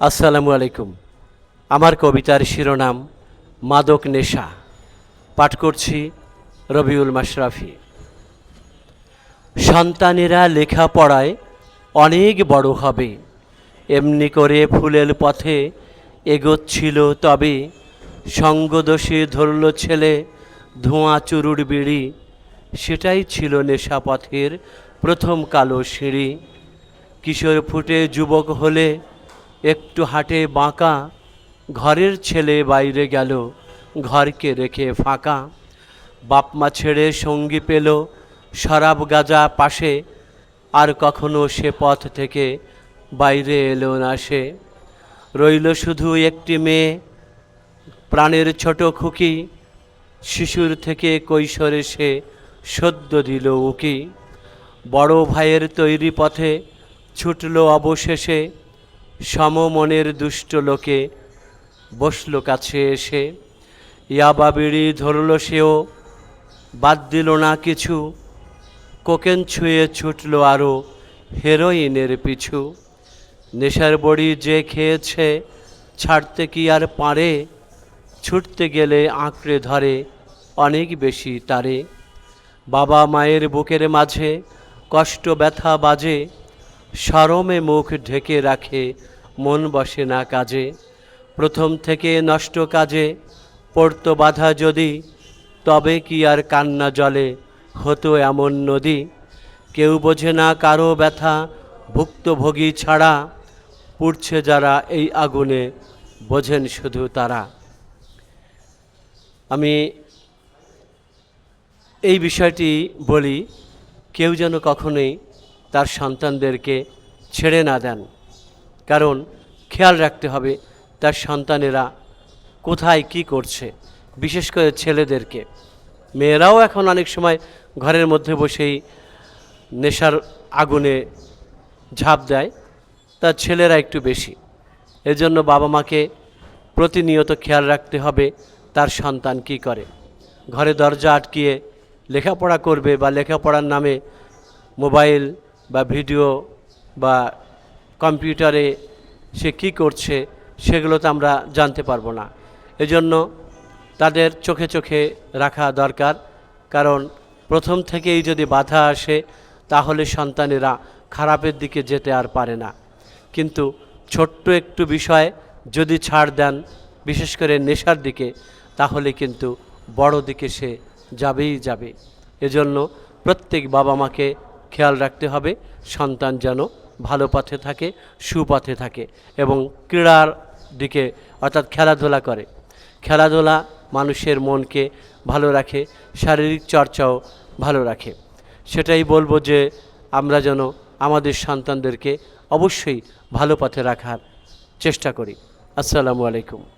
আসসালামু আলাইকুম। আমার কবিতার শিরোনাম, মাদক নেশা। পাঠ করছি রবিউল মাশরাফি। সন্তানেরা লেখাপড়ায় অনেক বড় হবে। এমনি করে ফুলের পথে এগোচ্ছিল তবে সঙ্গদোষে ধরল ছেলে ধোঁয়া চুরুর বিড়ি। সেটাই ছিল নেশা পথের প্রথম কালো সিঁড়ি। কিশোর ফুটে যুবক হলে একটু হাটে বাঁকা, ঘরের ছেলে বাইরে গেল, ঘরকে রেখে ফাঁকা। বাপমা ছেড়ে সঙ্গী পেল, শরাব গাজা পাশে, আর কখনো সে পথ থেকে বাইরে এলো না সে। রইল শুধু একটি মেয়ে, প্রাণের ছোট খুকি, শিশুর থেকে কৈশোরে সে সদ্য দিল উকি। বড় ভাইয়ের তৈরি পথে ছুটল অবশেষে সমমনের দুষ্ট লোকে বসল কাছে এসে ইয়াবা বিড়ি ধরল সেও, বাদ দিল না কিছু, কোকেন ছুঁয়ে ছুটল আরও হেরোইনের পিছু। নেশার বড়ি যে খেয়েছে, ছাড়তে কি আর পারে? ছুটতে গেলে আঁকড়ে ধরে অনেক বেশি তারে। বাবা মায়ের বুকের মাঝে কষ্ট ব্যথা বাজে, সরমে মুখ ঢেকে রাখে মন বসে না কাজে। প্রথম থেকে নষ্ট কাজে পড়তো বাধা যদি, তবে কি আর কান্না জলে? হতো এমন নদী। কেউ বোঝে না কারও ব্যথা, ভুক্তভোগী ছাড়া। পুড়ছে যারা এই আগুনে, বোঝেন শুধু তারা। আমি এই বিষয়টি বলি, কেউ যেন কখনোই তার সন্তানদেরকে ছেড়ে না দেন। কারণ খেয়াল রাখতে হবে তার সন্তানেরা কোথায় কি করছে, বিশেষ করে ছেলেদেরকে। মেয়েরাও এখন অনেক সময় ঘরের মধ্যে বসেই নেশার আগুনে ঝাঁপ দেয়, তার ছেলেরা একটু বেশি। এজন্য বাবা মাকে প্রতিনিয়ত খেয়াল রাখতে হবে তার সন্তান কি করে। ঘরে দরজা আটকিয়ে লেখাপড়া করবে বা লেখাপড়ার নামে মোবাইল বা ভিডিও বা কম্পিউটারে সে কি করছে সেগুলো তো আমরা জানতে পারব না। এজন্য তাদের চোখে চোখে রাখা দরকার, কারণ প্রথম থেকেই যদি বাধা আসে, তাহলে সন্তানেরা খারাপের দিকে যেতে আর পারে না। কিন্তু ছোট্ট একটু বিষয় যদি ছাড় দেন, বিশেষ করে নেশার দিকে, তাহলে কিন্তু বড় দিকে সে যাবেই যাবে। এজন্য প্রত্যেক বাবা মাকে খেয়াল রাখতে হবে, সন্তান যেন ভালো পথে থাকে, সুপথে থাকে এবং ক্রীড়ার দিকে অর্থাৎ খেলাধুলা করে। খেলাধুলা মানুষের মনকে ভালো রাখে, শারীরিক চর্চাও ভালো রাখে। সেটাই বলব যে আমরা যেন আমাদের সন্তানদেরকে অবশ্যই ভালো পথে রাখার চেষ্টা করি। আসসালামু আলাইকুম।